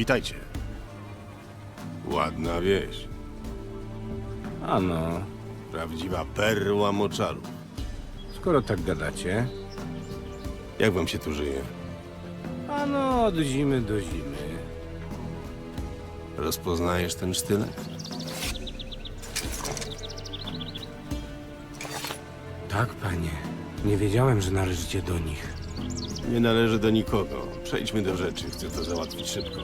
Witajcie. Ładna wieś. Ano, Prawdziwa perła moczaru. skoro tak gadacie. Jak wam się tu żyje? Ano, od zimy do zimy. Rozpoznajesz ten sztylet? Tak, panie. Nie wiedziałem, że należycie do nich. Nie należy do nikogo. Przejdźmy do rzeczy. Chcę to załatwić szybko.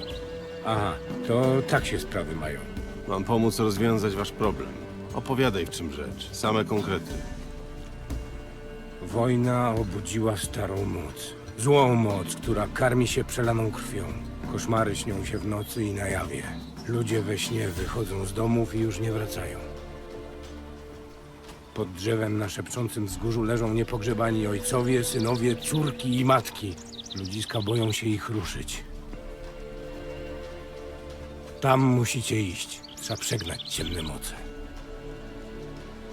Aha, to tak się sprawy mają. Mam pomóc rozwiązać wasz problem. Opowiadaj w czym rzecz. Same konkrety. Wojna obudziła starą moc. Złą moc, która karmi się przelaną krwią. Koszmary śnią się w nocy i na jawie. Ludzie we śnie wychodzą z domów i już nie wracają. Pod drzewem na szepczącym wzgórzu leżą niepogrzebani ojcowie, synowie, córki i matki. Ludziska boją się ich ruszyć. Tam musicie iść. Trzeba przegnać ciemne moce.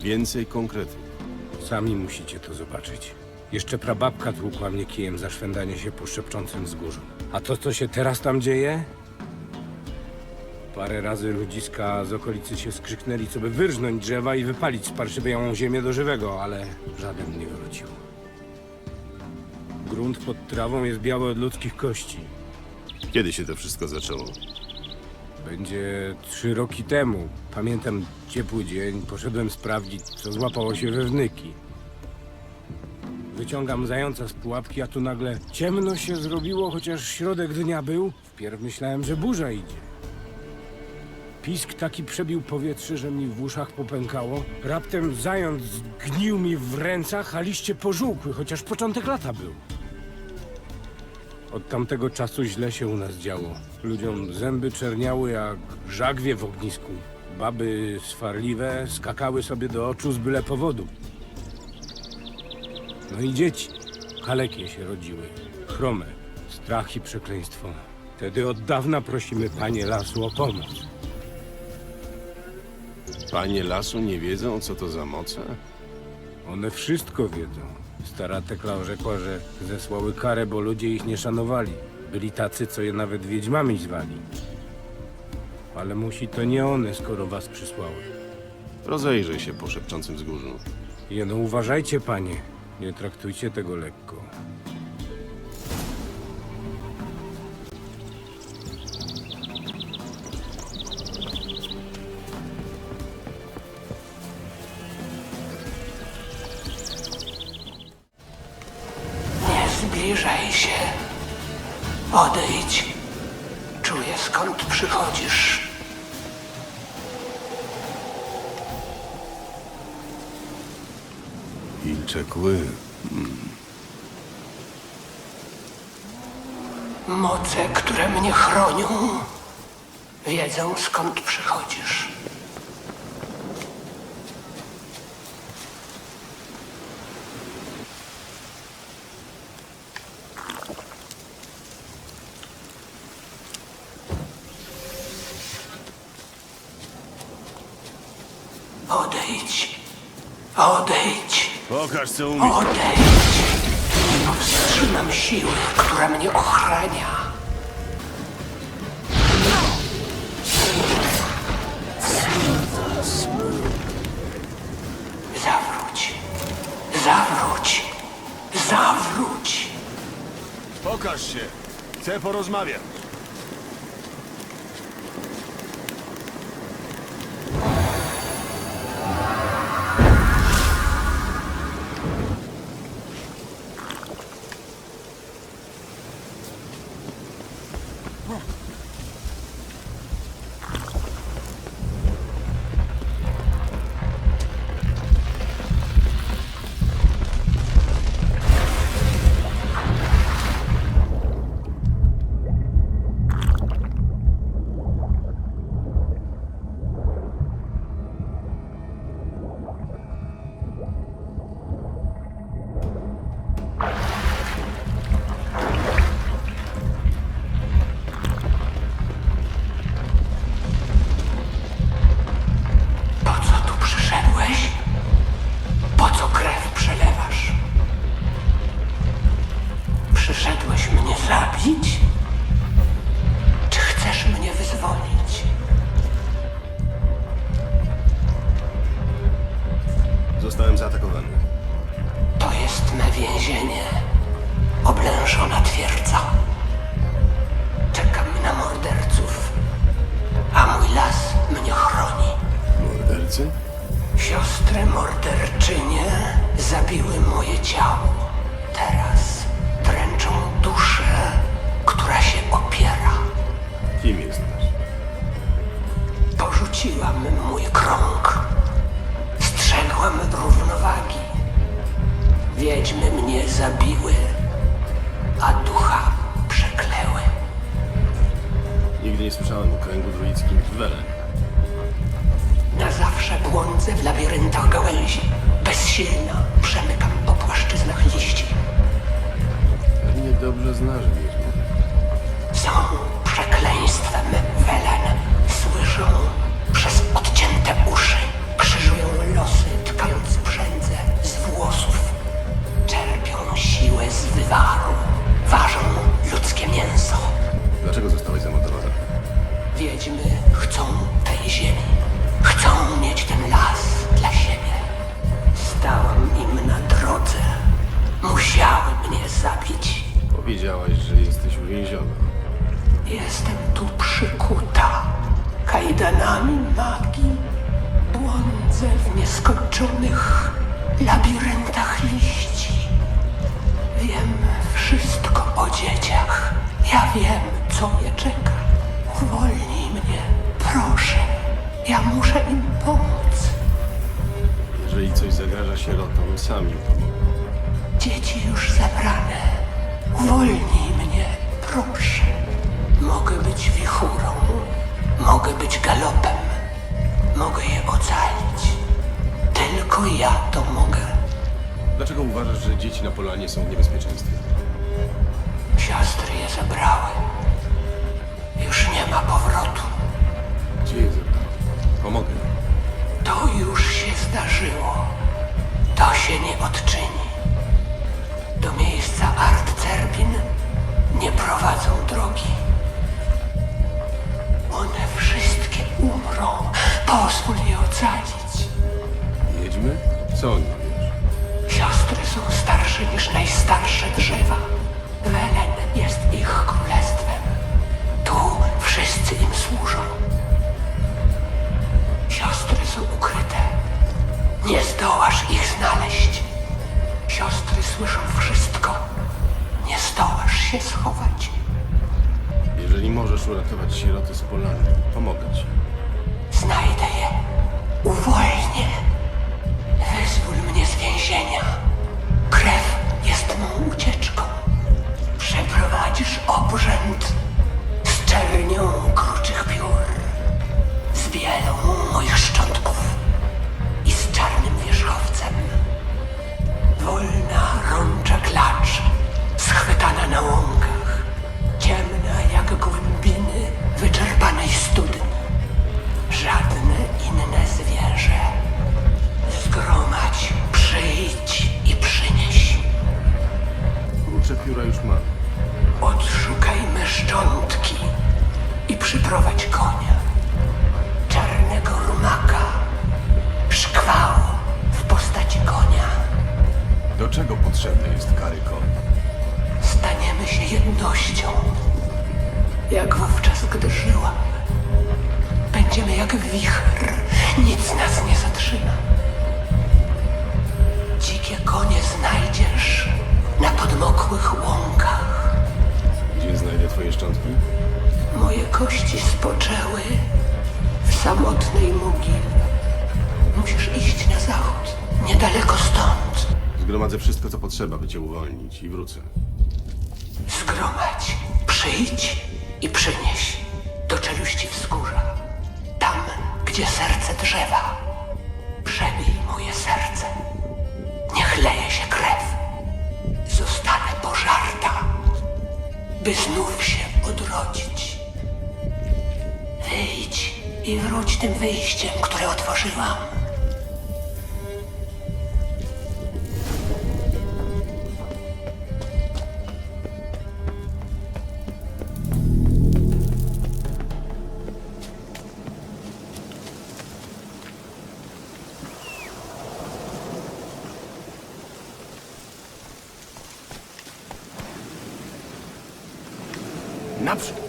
Więcej konkretów. Sami musicie to zobaczyć. Jeszcze prababka tłukła mnie kijem za szwendanie się po szepczącym wzgórzu. A to, co się teraz tam dzieje? Parę razy ludziska z okolicy się skrzyknęli, co by wyrżnąć drzewa i wypalić sparszywiałą ziemię do żywego, ale żaden nie wrócił. Grunt pod trawą jest biały od ludzkich kości. Kiedy się to wszystko zaczęło? Będzie trzy roki temu. Pamiętam ciepły dzień, poszedłem sprawdzić, co złapało się we wnyki. Wyciągam zająca z pułapki, a tu nagle ciemno się zrobiło, chociaż środek dnia był. Wpierw myślałem, że burza idzie. Pisk taki przebił powietrze, że mi w uszach popękało. Raptem zając zgnił mi w rękach, a liście pożółkły, chociaż początek lata był. Od tamtego czasu źle się u nas działo. Ludziom zęby czerniały jak żagwie w ognisku. Baby swarliwe skakały sobie do oczu z byle powodu. No i dzieci. Kalekie się rodziły. Chrome. Strach i przekleństwo. Wtedy od dawna prosimy panie lasu o pomoc. Panie lasu nie wiedzą, co to za moce? One wszystko wiedzą. Stara Tekla rzekła, że zesłały karę, bo ludzie ich nie szanowali. Byli tacy, co je nawet wiedźmami zwali. Ale musi to nie one, skoro was przysłały. Rozejrzyj się po szepczącym wzgórzu. Jeno, uważajcie, panie. Nie traktujcie tego lekko. Odejdź. Czuję skąd przychodzisz. Wilcze kły. Moce, które mnie chronią, wiedzą skąd przychodzisz. Odejdź. Odejdź. Pokaż, co umiesz. Odejdź! Powstrzymam siłę, która mnie ochrania. Zawróć. Zawróć. Zawróć. Pokaż się. Chcę porozmawiać. Słyszałem o kręgu druickim w Welen. Na zawsze błądzę w labiryntach gałęzi. Bezsilna przemykam przykuta kajdanami magii. Błądzę w nieskończonych labiryntach liści. Wiem wszystko o dzieciach. Ja wiem, co je czeka. Uwolnij mnie, proszę. Ja muszę im pomóc. Jeżeli coś zagraża sierotom, sami pomogą. Dzieci już zabrane. Uwolnij na polanie są w niebezpieczeństwie? Siostry je zabrały. Już nie ma powrotu. Gdzie je zabrałeś? Pomogę. To już się zdarzyło. To się nie odczyni. Do miejsca Art Cerbin nie prowadzą drogi. One wszystkie umrą. Pozwól je ocalić. Wiedźmy? Co o najstarsze drzewa. Welen jest ich królestwem. Tu wszyscy im służą. Siostry są ukryte. Nie zdołasz ich znaleźć. Siostry słyszą wszystko. Nie zdołasz się schować. Jeżeli możesz uratować sieroty z polany, pomogę ci. Боже. Będziemy jak wichr. Nic nas nie zatrzyma. Dzikie konie znajdziesz na podmokłych łąkach. Gdzie znajdę twoje szczątki? Moje kości spoczęły w samotnej mogile. Musisz iść na zachód, niedaleko stąd. Zgromadzę wszystko, co potrzeba, by cię uwolnić i wrócę. Zgromadź, przyjdź i przynieś drzewa. Przebij moje serce. Niech leje się krew. Zostanę pożarta, by znów się odrodzić. Wyjdź i wróć tym wyjściem, które otworzyłam. Naprzód!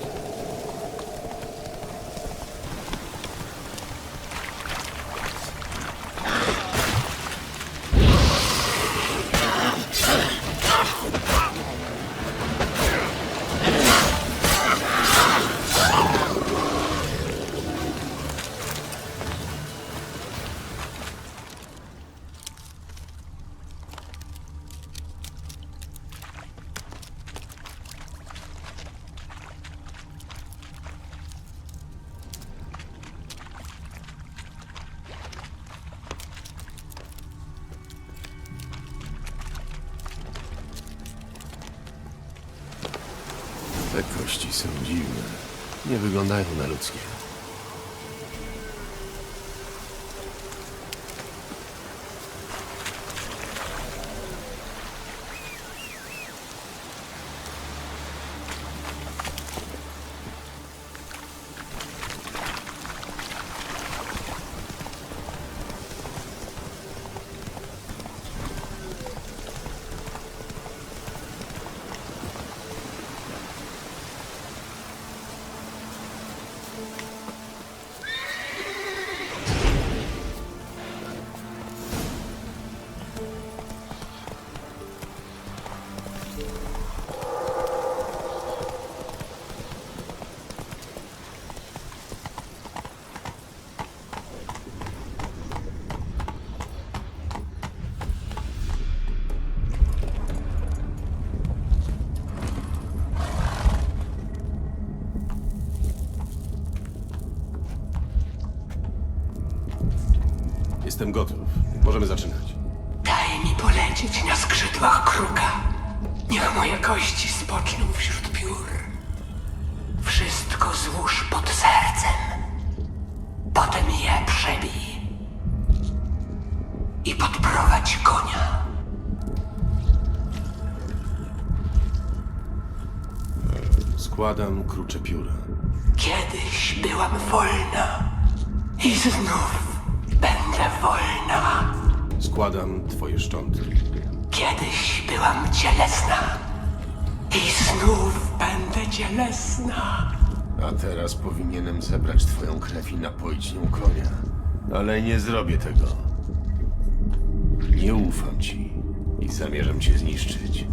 Kości są dziwne. Nie wyglądają na ludzkie. Jestem gotów. Możemy zaczynać. Daj mi polecieć na skrzydłach kruka. Niech moje kości spoczną wśród piór. Wszystko złóż pod sercem. Potem je przebij. I podprowadź konia. Składam krucze pióra. Kiedyś byłam wolna. I znów wolna. Składam twoje szczątki. Kiedyś byłam cielesna. I znów będę cielesna. A teraz powinienem zebrać twoją krew i napoić nią konia. Ale nie zrobię tego. Nie ufam ci i zamierzam cię zniszczyć.